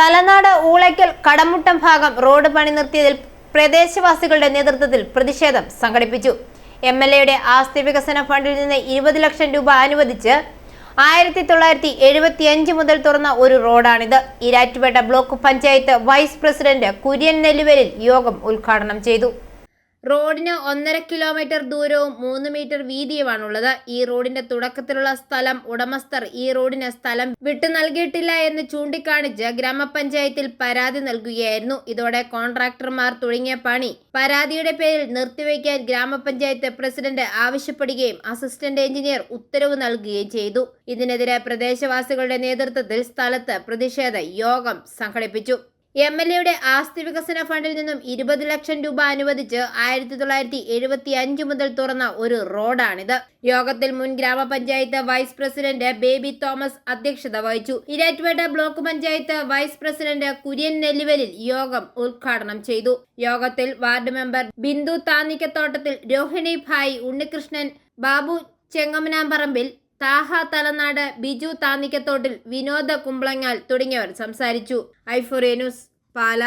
തലനാട് ഊളയ്ക്കൽ കടമുട്ടം ഭാഗം റോഡ് പണി നിർത്തിയതിൽ പ്രദേശവാസികളുടെ നേതൃത്വത്തിൽ പ്രതിഷേധം സംഘടിപ്പിച്ചു. എം എൽ എയുടെ ആസ്തി വികസന ഫണ്ടിൽ നിന്ന് ഇരുപത് ലക്ഷം രൂപ അനുവദിച്ച് ആയിരത്തി തൊള്ളായിരത്തി എഴുപത്തി അഞ്ച് മുതൽ തുറന്ന ഒരു റോഡാണിത്. Erattupetta block panchayat vice president Kurian നെല്ലുവലിൽ യോഗം ഉദ്ഘാടനം ചെയ്തു. റോഡിന് ഒന്നര കിലോമീറ്റർ ദൂരവും മൂന്ന് മീറ്റർ വീതിയുമാണുള്ളത്. ഈ റോഡിന്റെ തുടക്കത്തിലുള്ള സ്ഥലം ഉടമസ്ഥർ ഈ റോഡിന് സ്ഥലം വിട്ടു നൽകിയിട്ടില്ല എന്ന് ചൂണ്ടിക്കാണിച്ച് ഗ്രാമപഞ്ചായത്തിൽ പരാതി നൽകുകയായിരുന്നു. ഇതോടെ കോൺട്രാക്ടർമാർ തുടങ്ങിയ പണി പരാതിയുടെ പേരിൽ നിർത്തിവെക്കാൻ ഗ്രാമപഞ്ചായത്ത് പ്രസിഡന്റ് ആവശ്യപ്പെടുകയും അസിസ്റ്റന്റ് എഞ്ചിനീയർ ഉത്തരവ് നൽകുകയും ചെയ്തു. ഇതിനെതിരെ പ്രദേശവാസികളുടെ നേതൃത്വത്തിൽ സ്ഥലത്ത് പ്രതിഷേധ യോഗം സംഘടിപ്പിച്ചു. എം എൽ എയുടെ ആസ്തി വികസന ഫണ്ടിൽ നിന്നും ഇരുപത് ലക്ഷം രൂപ അനുവദിച്ച് ആയിരത്തി തൊള്ളായിരത്തി എഴുപത്തി അഞ്ച് മുതൽ തുറന്ന ഒരു റോഡാണിത്. യോഗത്തിൽ മുൻ ഗ്രാമപഞ്ചായത്ത് വൈസ് പ്രസിഡന്റ് ബേബി തോമസ് അധ്യക്ഷത വഹിച്ചു. Erattupetta block panchayat vice president Kurian Nelluvelil യോഗം ഉദ്ഘാടനം ചെയ്തു. യോഗത്തിൽ വാർഡ് മെമ്പർ ബിന്ദു താന്നിക്കത്തോട്ടത്തിൽ രോഹിണി ഭായ് ഉണ്ണികൃഷ്ണൻ ബാബു ചെങ്ങമനാമ്പറമ്പിൽ താഹ തലനാട് ബിജു താന്നിക്കത്തോട്ടിൽ വിനോദ കുമ്പളങ്ങാൽ തുടങ്ങിയവർ സംസാരിച്ചു. ഐഫോറിയ ന്യൂസ് പാല.